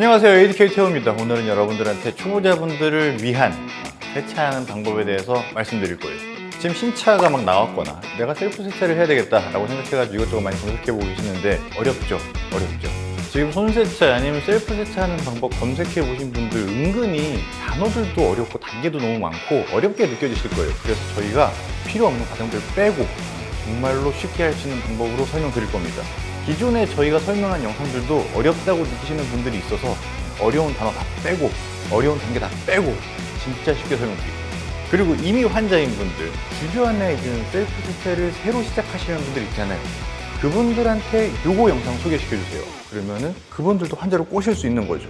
안녕하세요. ADK 태호입니다. 오늘은 여러분들한테 초보자분들을 위한 세차하는 방법에 대해서 말씀드릴 거예요. 지금 신차가 막 나왔거나 내가 셀프 세차를 해야 되겠다라고 생각해가지고 이것저것 많이 검색해보고 계시는데 어렵죠? 어렵죠. 지금 손세차 아니면 셀프 세차하는 방법 검색해보신 분들 은근히 단어들도 어렵고 단계도 너무 많고 어렵게 느껴지실 거예요. 그래서 저희가 필요 없는 과정들 빼고 정말로 쉽게 할 수 있는 방법으로 설명드릴 겁니다. 기존에 저희가 설명한 영상들도 어렵다고 느끼시는 분들이 있어서 어려운 단어 다 빼고 어려운 단계 다 빼고 진짜 쉽게 설명드릴게요. 그리고 이미 환자인 분들 주변에 있는 셀프 세차를 새로 시작하시는 분들 있잖아요. 그분들한테 요거 영상 소개시켜 주세요. 그러면은 그분들도 환자로 꼬실 수 있는 거죠.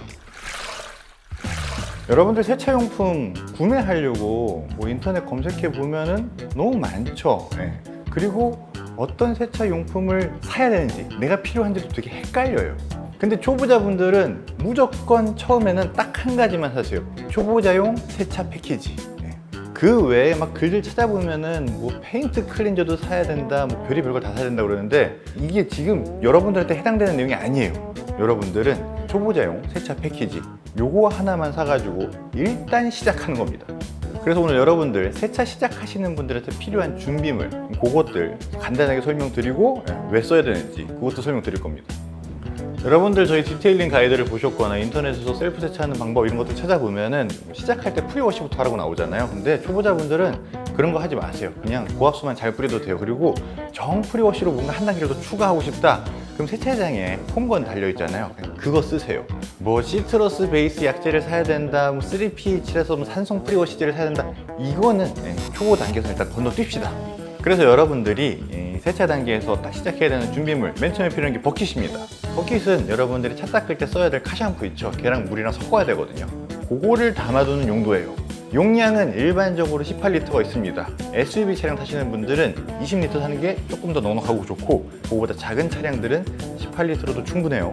여러분들 세차용품 구매하려고 뭐 인터넷 검색해 보면은 너무 많죠. 예. 그리고 어떤 세차 용품을 사야 되는지 내가 필요한지도 되게 헷갈려요. 근데 초보자분들은 무조건 처음에는 딱 한 가지만 사세요. 초보자용 세차 패키지. 예. 그 외에 막 글들 찾아보면은 뭐 페인트 클렌저도 사야 된다, 뭐 별의별 걸 다 사야 된다 그러는데 이게 지금 여러분들한테 해당되는 내용이 아니에요. 여러분들은 초보자용 세차 패키지 요거 하나만 사가지고 일단 시작하는 겁니다. 그래서 오늘 여러분들 세차 시작하시는 분들한테 필요한 준비물 그것들 간단하게 설명드리고 예, 왜 써야 되는지 그것도 설명드릴 겁니다. 여러분들 저희 디테일링 가이드를 보셨거나 인터넷에서 셀프 세차하는 방법 이런 것들 찾아보면은 시작할 때 프리워시부터 하라고 나오잖아요. 근데 초보자분들은 그런 거 하지 마세요. 그냥 고압수만 잘 뿌려도 돼요. 그리고 정 프리워시로 뭔가 한 단계라도 추가하고 싶다. 그럼 세차장에 폼건 달려 있잖아요. 그거 쓰세요. 뭐 시트러스 베이스 약재를 사야 된다. 뭐 3pH라서 뭐 산성 프리워시제를 사야 된다. 이거는 예, 초보 단계에서 일단 건너뛰시다. 그래서 여러분들이 이 세차 단계에서 딱 시작해야 되는 준비물 맨 처음에 필요한 게 버킷입니다. 버킷은 여러분들이 차 닦을 때 써야 될 카샴푸 있죠. 걔랑 물이랑 섞어야 되거든요. 그거를 담아두는 용도예요. 용량은 일반적으로 18리터가 있습니다. SUV 차량 타시는 분들은 20리터 사는 게 조금 더 넉넉하고 좋고 그거보다 작은 차량들은 18리터로도 충분해요.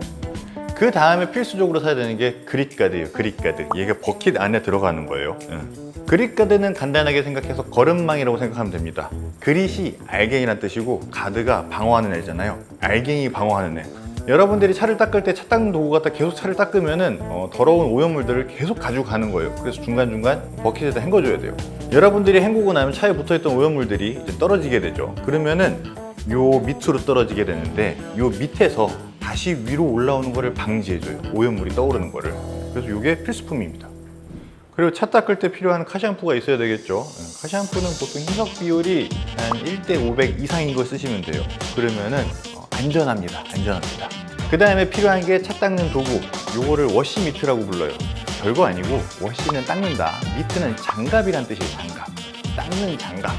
그 다음에 필수적으로 사야 되는 게 그릿가드예요. 그릿가드. 얘가 버킷 안에 들어가는 거예요. 응. 그릿가드는 간단하게 생각해서 걸음망이라고 생각하면 됩니다. 그릿이 알갱이란 뜻이고 가드가 방어하는 애잖아요. 알갱이 방어하는 애. 여러분들이 차를 닦을 때 차 닦는 도구 갖다 계속 차를 닦으면은 어, 더러운 오염물들을 계속 가지고 가는 거예요. 그래서 중간중간 버킷에다 헹궈줘야 돼요. 여러분들이 헹구고 나면 차에 붙어있던 오염물들이 이제 떨어지게 되죠. 그러면은 요 밑으로 떨어지게 되는데 요 밑에서 다시 위로 올라오는 거를 방지해줘요. 오염물이 떠오르는 거를. 그래서 이게 필수품입니다. 그리고 차 닦을 때 필요한 카샴푸가 있어야 되겠죠. 예, 카샴푸는 보통 희석 비율이 한 1대 500 이상인 걸 쓰시면 돼요. 그러면은 어, 안전합니다. 안전합니다. 그 다음에 필요한 게 차 닦는 도구. 요거를 워시 미트라고 불러요. 별거 아니고 워시는 닦는다. 미트는 장갑이란 뜻이에요. 장갑. 닦는 장갑.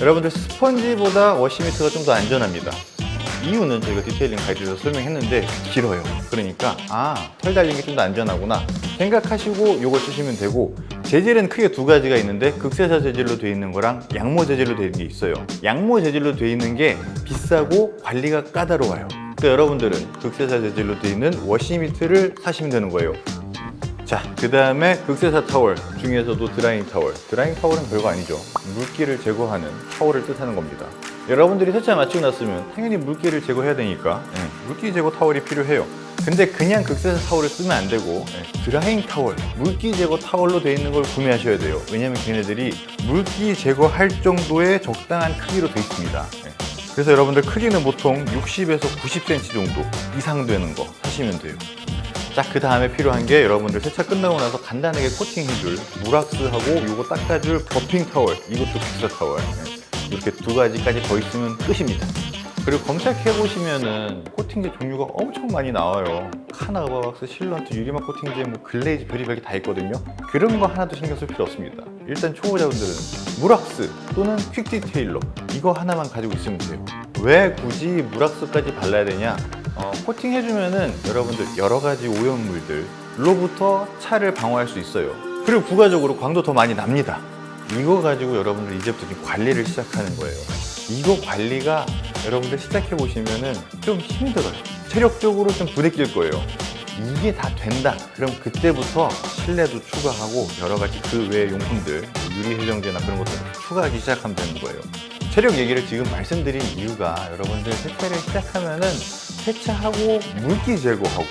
여러분들 스펀지보다 워시 미트가 좀 더 안전합니다. 이유는 저희가 디테일링 가이드에서 설명했는데 길어요. 그러니까 아 털 달린 게 좀 더 안전하구나 생각하시고 이걸 쓰시면 되고 재질은 크게 두 가지가 있는데 극세사 재질로 되어 있는 거랑 양모 재질로 되어 있는 게 있어요. 양모 재질로 되어 있는 게 비싸고 관리가 까다로워요. 그러니까 여러분들은 극세사 재질로 되어 있는 워시미트를 사시면 되는 거예요. 자, 그 다음에 극세사 타월 중에서도 드라잉 타월. 드라잉 타월은 별거 아니죠. 물기를 제거하는 타월을 뜻하는 겁니다. 여러분들이 세차 마치고 났으면 당연히 물기를 제거해야 되니까 예, 물기 제거 타월이 필요해요. 근데 그냥 극세사 타월을 쓰면 안 되고 예, 드라잉 타월, 물기 제거 타월로 되어 있는 걸 구매하셔야 돼요. 왜냐면 걔네들이 물기 제거할 정도의 적당한 크기로 되어 있습니다. 예. 그래서 여러분들 크기는 보통 60에서 90cm 정도 이상 되는 거 사시면 돼요. 자, 그 다음에 필요한 게 여러분들 세차 끝나고 나서 간단하게 코팅해줄 무락스하고 요거 닦아줄 버핑 타월, 이것도 비싸 타월. 예. 이렇게 두 가지까지 더 있으면 끝입니다. 그리고 검색해 보시면은 코팅제 종류가 엄청 많이 나와요. 카나바박스, 실런트, 유리막 코팅제, 뭐 글레이즈 별의별 게 다 있거든요. 그런 거 하나도 신경 쓸 필요 없습니다. 일단 초보자분들은 무락스 또는 퀵 디테일러 이거 하나만 가지고 있으면 돼요. 왜 굳이 무락스까지 발라야 되냐? 어, 코팅해주면은 여러분들 여러 가지 오염물들로부터 차를 방어할 수 있어요. 그리고 부가적으로 광도 더 많이 납니다. 이거 가지고 여러분들 이제부터 좀 관리를 시작하는 거예요. 이거 관리가 여러분들 시작해 보시면은 좀 힘들어요. 체력적으로 좀 부대낄 거예요. 이게 다 된다. 그럼 그때부터 실내도 추가하고 여러 가지 그 외의 용품들, 유리 해정제나 그런 것들 추가하기 시작하면 되는 거예요. 체력 얘기를 지금 말씀드린 이유가 여러분들 세차를 시작하면은 세차하고 물기 제거하고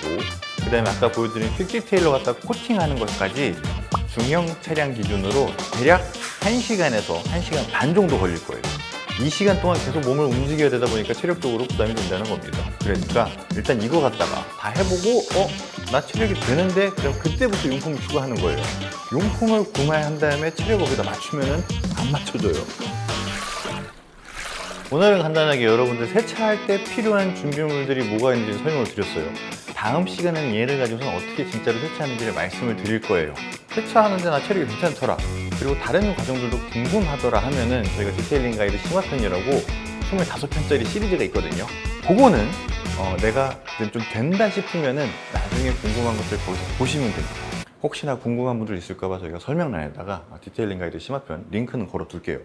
그그 다음에 아까 보여드린 퀵 디테일러 갖다 코팅하는 것까지 중형 차량 기준으로 대략 1시간에서 1시간 반 정도 걸릴 거예요. 이 시간 동안 계속 몸을 움직여야 되다 보니까 체력적으로 부담이 된다는 겁니다. 그러니까 일단 이거 갖다가 다 해보고 어? 나 체력이 되는데? 그럼 그때부터 용품을 추가하는 거예요. 용품을 구매한 다음에 체력을 거기다 맞추면은 안 맞춰져요. 오늘은 간단하게 여러분들 세차할 때 필요한 준비물들이 뭐가 있는지 설명을 드렸어요. 다음 시간에는 얘를 가지고서 어떻게 진짜로 세차하는지를 말씀을 드릴 거예요. 세차하는 데 나 체력이 괜찮더라. 그리고 다른 과정들도 궁금하더라 하면은 저희가 디테일링 가이드 심화편이라고 25편짜리 시리즈가 있거든요. 그거는 어, 내가 좀 된다 싶으면은 나중에 궁금한 것들 거기서 보시면 됩니다. 혹시나 궁금한 분들 있을까봐 저희가 설명란에다가 디테일링 가이드 심화편 링크는 걸어둘게요.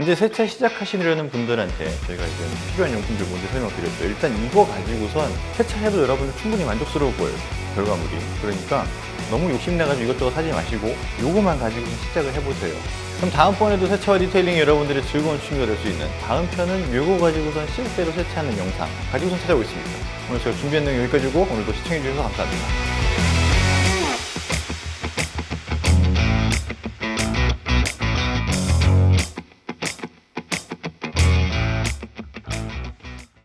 이제 세차 시작하시려는 분들한테 저희가 이제 필요한 용품들 먼저 설명드렸죠. 일단 이거 가지고선 세차해도 여러분들 충분히 만족스러울 거예요. 결과물이. 그러니까 너무 욕심내가지고 이것저것 사지 마시고 요거만 가지고 시작을 해보세요. 그럼 다음번에도 세차와 디테일링 여러분들의 즐거운 취미가 될 수 있는 다음 편은 요거 가지고선 실제로 세차하는 영상 가지고선 찾아오겠습니다. 오늘 제가 준비한 내용 여기까지고 오늘도 시청해주셔서 감사합니다.